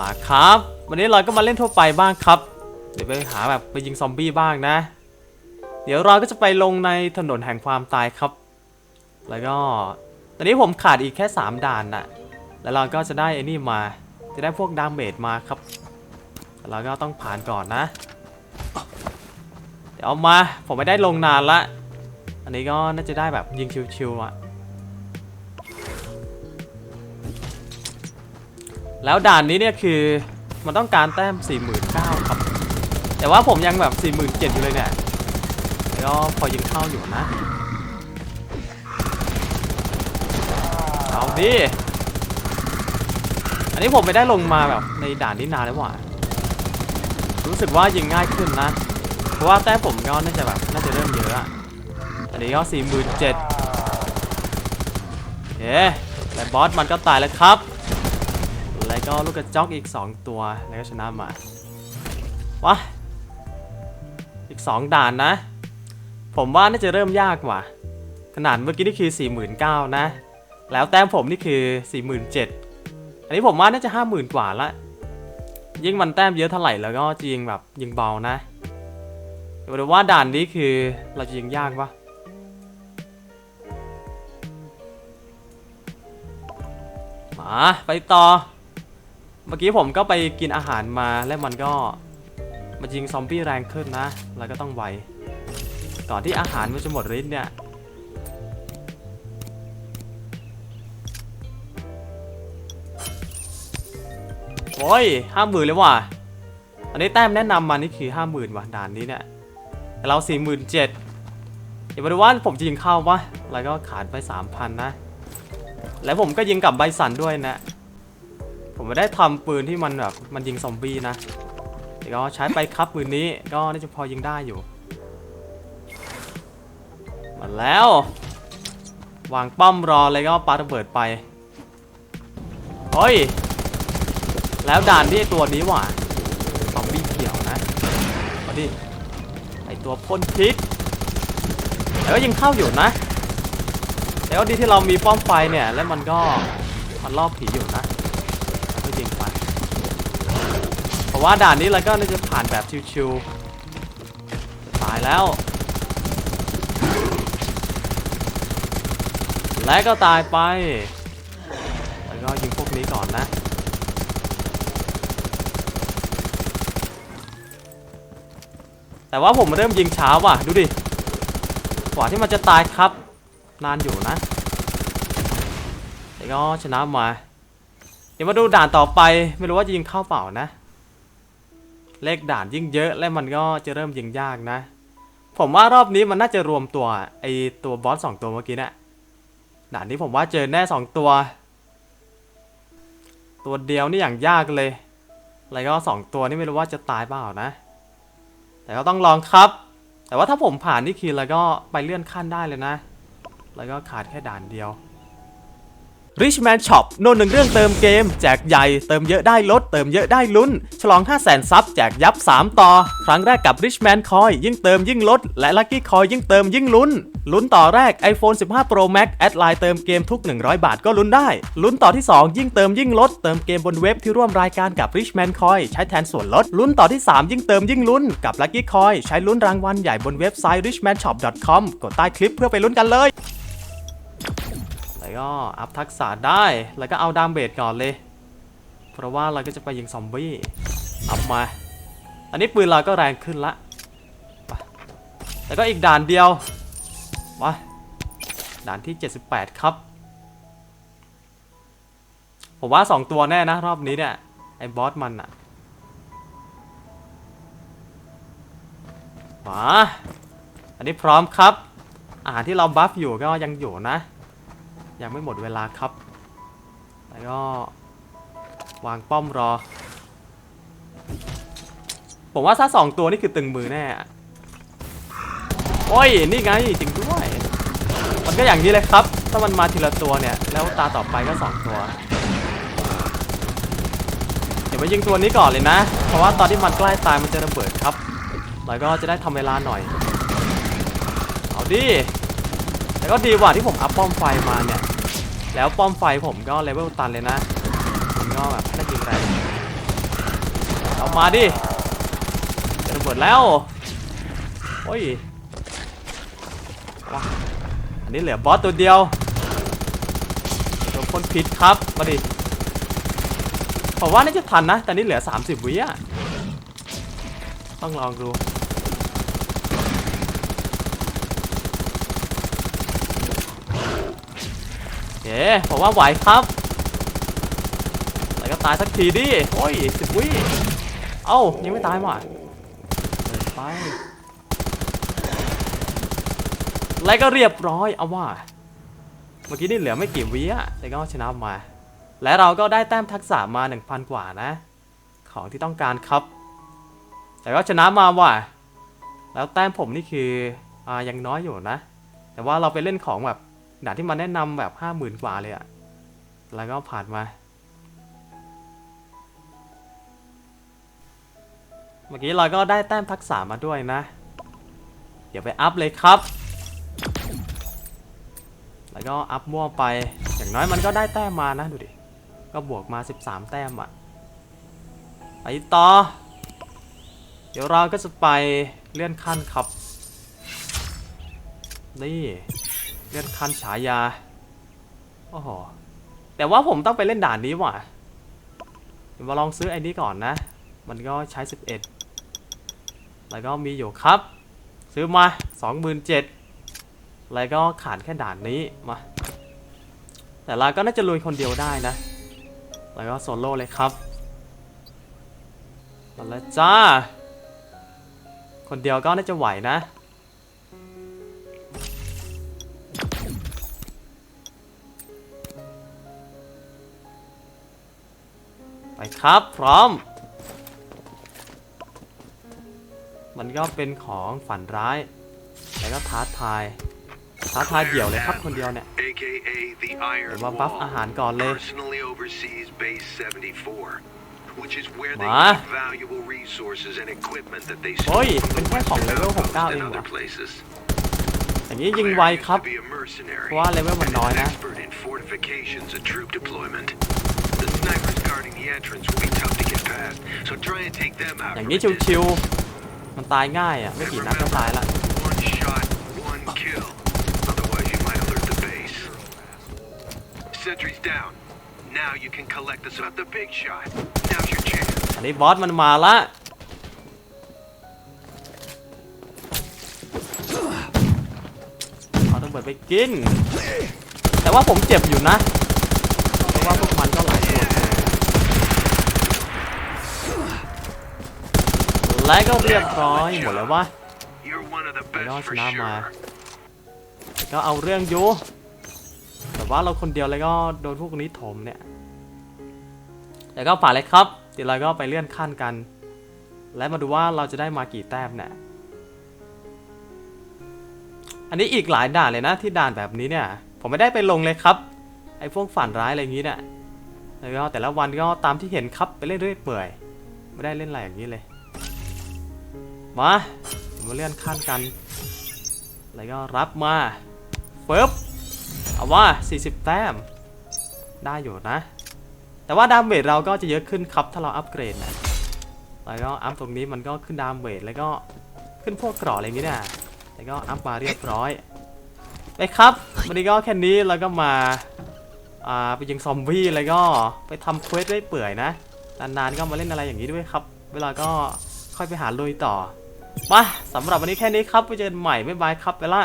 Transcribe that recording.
มาครับ วันนี้เราก็มาเล่นทั่วไปบ้างครับ เดี๋ยวไปหาแบบไปยิงซอมบี้บ้างนะ เดี๋ยวเราก็จะไปลงในถนนแห่งความตายครับ แล้วก็ ตอนนี้ผมขาดอีกแค่ 3 ด่านน่ะ แล้วเราก็จะได้ไอ้นี่มา จะได้พวกดาเมจมาครับ เราก็ต้องผ่านก่อนนะ เดี๋ยวเอามา ผมไม่ได้ลงนานละ อันนี้ก็น่าจะได้แบบยิงชิวๆอะ แล้วด่านนี้เนี่ยคือมันต้องการแต้ม 49,000 ครับ แต่ว่าผมยังแบบ 47,000 อยู่เลยเนี่ยแล้วก็พอยิงเข้าอยู่นะ เอาดิ อันนี้ผมไม่ได้ลงมาแบบในด่านนี้นานแล้วว่ะ รู้สึกว่ายิงง่ายขึ้นนะ เพราะว่าแต้มผมก็น่าจะแบบน่าจะเริ่มเยอะอันนี้ก็สี่หมื่นเจ็ดเอ๊แต่บอสมันก็ตายแล้วครับ แล้วก็ลูกกระจอกอีก 2 ตัวแล้วก็ชนะมาวะอีก 2 ด่านนะ ผมว่าน่าจะเริ่มยากกว่า ขนาดเมื่อกี้นี่คือ49,000นะ แล้วแต้มผมนี่คือ 47,000อันนี้ผมว่าน่าจะ50,000กว่าละยิ่งมันแต้มเยอะเท่าไหร่แล้วก็จะยิงแบบยิงเบานะเดี๋ยวดูว่าด่านนี้คือเราจะยิงยากปะมาไปต่อ เมื่อกี้ผมก็ไปกินอาหารมาแล้วมันก็มายิงซอมบี้แรงขึ้นนะแล้วก็ต้องไวก่อนที่อาหารมันจะหมดฤทธิ์เนี่ยโอ้ยห้าหมื่นเลยว่ะอันนี้แต้มแนะนำมานี่คือห้าหมื่นว่ะด่านนี้เนี่ยแต่เราสี่หมื่นเจ็ดเดี๋ยวมาดูว่าผมจะยิงเข้าวะแล้วก็ขาดไปสามพันนะ แล้วผมก็ยิงกับใบสันด้วยนะ ผมไม่ได้ทำปืนที่มันแบบมันยิงซอมบี้นะเดี๋ยวก็ใช้ไปครับปืนนี้ก็น่าจะพอยิงได้อยู่ มาแล้ววางป้อมรอเลยก็ปาระเบิดไปเฮ้ย แล้วด่านที่ไอตัวนี้ว่ะซอมบี้เขียวนะมาดิไอตัวพ่นพิษแต่ก็ยังเข้าอยู่นะแต่ก็ดีที่เรามีป้อมไฟเนี่ย แล้วมันก็มันล่อผีอยู่นะแล้วก็ยิงไป ว่าด่านนี้เราก็น่าจะผ่านแบบชิวๆตายแล้ว และก็ตายไป แล้วก็ยิงพวกนี้ก่อนนะ แต่ว่าผมเริ่มยิงช้าว่ะ ดูดิ กว่าที่มันจะตายครับ นานอยู่นะแต่ก็ชนะมา เดี๋ยวมาดูด่านต่อไป ไม่รู้ว่าจะยิงเข้าเปล่านะ เลขด่านยิ่งเยอะและมันก็จะเริ่มยิงยากนะ ผมว่ารอบนี้มันน่าจะรวมตัวไอตัวบอสสองตัวเมื่อกี้นะี่ยด่านนี้ผมว่าเจอแน่สองตัว ตัวเดียวนี่อย่างยากเลยแล้วก็สองตัวนี่ไม่รู้ว่าจะตายเปล่านะ แต่ก็ต้องลองครับ แต่ว่าถ้าผมผ่านนี่คือแล้วก็ไปเลื่อนขั้นได้เลยนะ แล้วก็ขาดแค่ด่านเดียว Richman Shop โน่นหนึ่งเรื่องเติมเกม แจกใหญ่ เติมเยอะได้ลด เติมเยอะได้ลุ้น ฉลอง 5 0 0 0 0 0ซับแจกยับ 3 ต่อ ครั้งแรกกับ Richman Coin ยิ่งเติมยิ่งลด และ Lucky Coin ยิ่งเติมยิ่งลุ้น ลุ้นต่อแรก iPhone 15 Pro Max แอดไลน์เติมเกมทุก 100 บาทก็ลุ้นได้ ลุ้นต่อที่ 2 ยิ่งเติมยิ่งลด เติมเกมบนเว็บที่ร่วมรายการกับ Richman Coin ใช้แทนส่วนลด ลุ้นต่อที่ 3 ยิ่งเติมยิ่งลุ้นกับ Lucky Coin ใช้ลุ้นรางวัลใหญ่บนเว็บไซต์ richmanshop.com กดใต้คลิปเพื่อไปลุ้นกันเลย ก็อัพทักษะได้ แล้วก็เอาดามเบดก่อนเลย เพราะว่าเราก็จะไปยิงซอมบี้ อัพมา อันนี้ปืนเราก็แรงขึ้นละไปแล้วก็อีกด่านเดียวมาด่านที่ 78 ครับ ผมว่า 2 ตัวแน่นะ รอบนี้เนี่ย ไอ้บอสมันอะมาอันนี้พร้อมครับอาหารที่เราบัฟอยู่ก็ยังอยู่นะ ยังไม่หมดเวลาครับ แล้วก็วางป้อมรอ ผมว่าถ้าสองตัวนี่คือตึงมือแน่อะโอ้ย นี่ไงจริงด้วย มันก็อย่างนี้เลยครับ ถ้ามันมาทีละตัวเนี่ย แล้วตาต่อไปก็สองตัว เดี๋ยวมายิงตัวนี้ก่อนเลยนะ เพราะว่าตอนที่มันใกล้ตายมันจะระเบิดครับ แล้วก็จะได้ทำเวลาหน่อย เอาดิ แล้วก็ดีกว่าที่ผมอัพป้อมไฟมาเนี่ย แล้วป้อมไฟผมก็เลเวลตันเลยนะมันก็แบบน่ายิงแรงมาดิจะระเบิดแล้วโอ้ยว้าอันนี้เหลือบอสตัวเดียวโดนคนผิดครับมาดิผมว่าน่าจะทันนะ แต่นี่เหลือ 30 วิอะต้องลองดู โอ เคผมว่าไหวครับแล้วก็ตายสักทีดิโอ้ยสิบวิเอ้ายังไม่ตายว่ะไปแล้วก็เรียบร้อยเอาว่าเมื่อกี้นี่เหลือไม่กี่วิอะแต่ก็ชนะมา และเราก็ได้แต้มทักษะมา 1,000 กว่านะ ของที่ต้องการครับ แต่ก็ชนะมาว่ะ แล้วแต้มผมนี่คืออ่ายังน้อยอยู่นะ แต่ว่าเราไปเล่นของแบบ ด่านที่มันแนะนำแบบ50,000กว่าเลยอะแล้วก็ผ่านมา เมื่อกี้เราก็ได้แต้มทักษะมาด้วยนะ เดี๋ยวไปอัพเลยครับ แล้วก็อัพมั่วไป อย่างน้อยมันก็ได้แต้มมานะดูดิ ก็บวกมา 13 แต้มอะไปต่อ เดี๋ยวเราก็จะไปเลื่อนขั้นครับ นี่ เลื่อนขั้นฉายา โอ้โห แต่ว่าผมต้องไปเล่นด่านนี้ว่ะ เดี๋ยวมาลองซื้อไอ้นี้ก่อนนะ มันก็ใช้ 11 แล้วก็มีอยู่ครับ ซื้อมา 27,000แล้วก็ขาดแค่ด่านนี้มา แต่เราก็น่าจะลุยคนเดียวได้นะ แล้วก็โซโล่เลยครับมาแล้วจ้า คนเดียวก็น่าจะไหวนะ ไปครับพร้อม มันก็เป็นของฝันร้าย แล้วก็ท้าทายท้าทายเดี่ยวเลยครับคนเดียวเนี่ย AKA the เดี๋ย Iron วมาบัฟ Wall, อาหารก่อนเลย personally oversees Base 74, which is where they มา keep valuable resources and equipment that they โอ้ย stole from เป็น the แค่ของ Western เลเวล outposts 69เอ and ง other ว่ะ places. อย่างนี้ยิงไว Claire used ครับ to be a mercenary เพราะว่าเลเวลมันน้อย and an นะ snipers guarding the entrance will be tough to get past, so try and take them out อย่าง from นี้ a distance. ชิวๆมันตายง่ายอะไม่ And กี่นัดก็ remember, ตายละ one shot, one kill. Otherwise, you might alert the base. Sentry's down. Now you can collect us about the big shot. Now's your chance. อันนี้บอสมันมาละเอาระเบิดไปกิน แต่ว่าผมเจ็บอยู่นะ เพราะว่าพวกมันก็หลายตัวเกิน และก็เรียบร้อยหมดแล้ววะ You're one of the Nó best for chỉ làm mà. sure. ก็เอาเรื่องอยู่แต่ว่าเราคนเดียวเลยก็โดนพวกนี้ถมเนี่ยแต่ก็ผ่านเลยครับเดี๋ยวเราก็ไปเลื่อนขั้นกัน และมาดูว่าเราจะได้มากี่แต้มเนี่ยอันนี้อีกหลายด่านเลยนะที่ด่านแบบนี้เนี่ย ผมไม่ได้ไปลงเลยครับ ไอ้พวกฝันร้ายอะไรอย่างนี้เนี่ยแล้วก็แต่ละวันก็ตามที่เห็นครับไปเล่นเรื่อยเปื่อยไม่ได้เล่นอะไรอย่างนี้เลย มามาเลื่อนขั้นกัน แล้วก็รับมาปึ๊บเอาว่า 40 แต้ม ได้อยู่นะ แต่ว่าดามเมจเราก็จะเยอะขึ้นครับ ถ้าเราอัปเกรดนะ แล้วก็อัพตรงนี้มันก็ขึ้นดามเมจแล้วก็ขึ้นพวกกราะอะไรอย่างนี้นะแล้วก็อัพมาเรียบร้อยไปครับ วันนี้ก็แค่นี้แล้วก็มาอ่าไปยิงซอมบี้แล้วก็ไปทำเควสได้เปื่อยนะ นานๆก็มาเล่นอะไรอย่างนี้ด้วยครับ เวลาก็ค่อยไปหาลุยต่อ มาสำหรับวันนี้แค่นี้ครับไปเจอกันใหม่บ๊ายบายครับไปละ